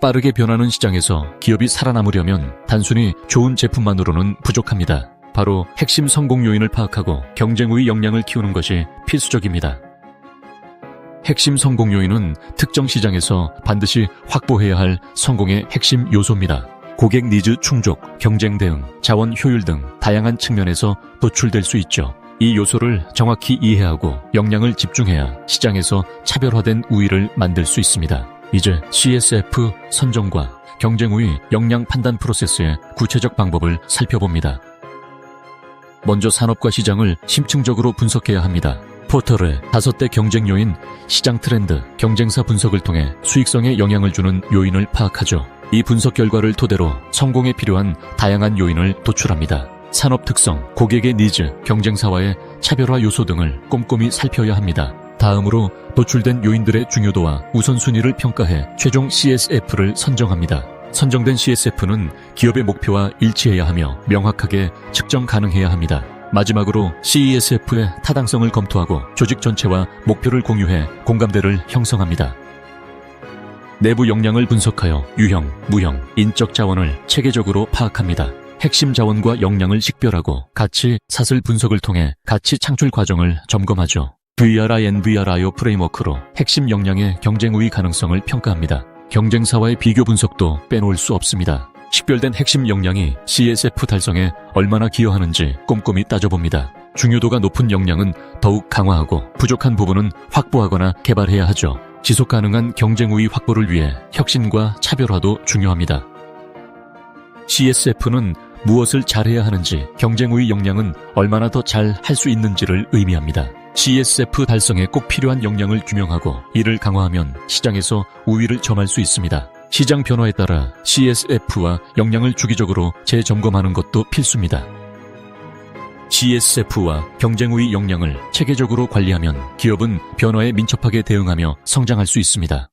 빠르게 변하는 시장에서 기업이 살아남으려면 단순히 좋은 제품만으로는 부족합니다. 바로 핵심 성공 요인을 파악하고 경쟁 우위 역량을 키우는 것이 필수적입니다. 핵심 성공 요인은 특정 시장에서 반드시 확보해야 할 성공의 핵심 요소입니다. 고객 니즈 충족, 경쟁 대응, 자원 효율 등 다양한 측면에서 도출될 수 있죠. 이 요소를 정확히 이해하고 역량을 집중해야 시장에서 차별화된 우위를 만들 수 있습니다. 이제 CSF 선정과 경쟁 우위 역량 판단 프로세스의 구체적 방법을 살펴봅니다. 먼저 산업과 시장을 심층적으로 분석해야 합니다. 포털의 다섯 대 경쟁 요인, 시장 트렌드, 경쟁사 분석을 통해 수익성에 영향을 주는 요인을 파악하죠. 이 분석 결과를 토대로 성공에 필요한 다양한 요인을 도출합니다. 산업 특성, 고객의 니즈, 경쟁사와의 차별화 요소 등을 꼼꼼히 살펴야 합니다. 다음으로 도출된 요인들의 중요도와 우선순위를 평가해 최종 CSF를 선정합니다. 선정된 CSF는 기업의 목표와 일치해야 하며 명확하게 측정 가능해야 합니다. 마지막으로 CESF의 타당성을 검토하고 조직 전체와 목표를 공유해 공감대를 형성합니다. 내부 역량을 분석하여 유형, 무형, 인적 자원을 체계적으로 파악합니다. 핵심 자원과 역량을 식별하고 가치 사슬 분석을 통해 가치 창출 과정을 점검하죠. VRIN VRIO 프레임워크로 핵심 역량의 경쟁 우위 가능성을 평가합니다. 경쟁사와의 비교 분석도 빼놓을 수 없습니다. 식별된 핵심 역량이 CSF 달성에 얼마나 기여하는지 꼼꼼히 따져봅니다. 중요도가 높은 역량은 더욱 강화하고 부족한 부분은 확보하거나 개발해야 하죠. 지속 가능한 경쟁 우위 확보를 위해 혁신과 차별화도 중요합니다. CSF는 무엇을 잘해야 하는지, 경쟁 우위 역량은 얼마나 더 잘 할 수 있는지를 의미합니다. CSF 달성에 꼭 필요한 역량을 규명하고 이를 강화하면 시장에서 우위를 점할 수 있습니다. 시장 변화에 따라 CSF와 역량을 주기적으로 재점검하는 것도 필수입니다. CSF와 경쟁 우위 역량을 체계적으로 관리하면 기업은 변화에 민첩하게 대응하며 성장할 수 있습니다.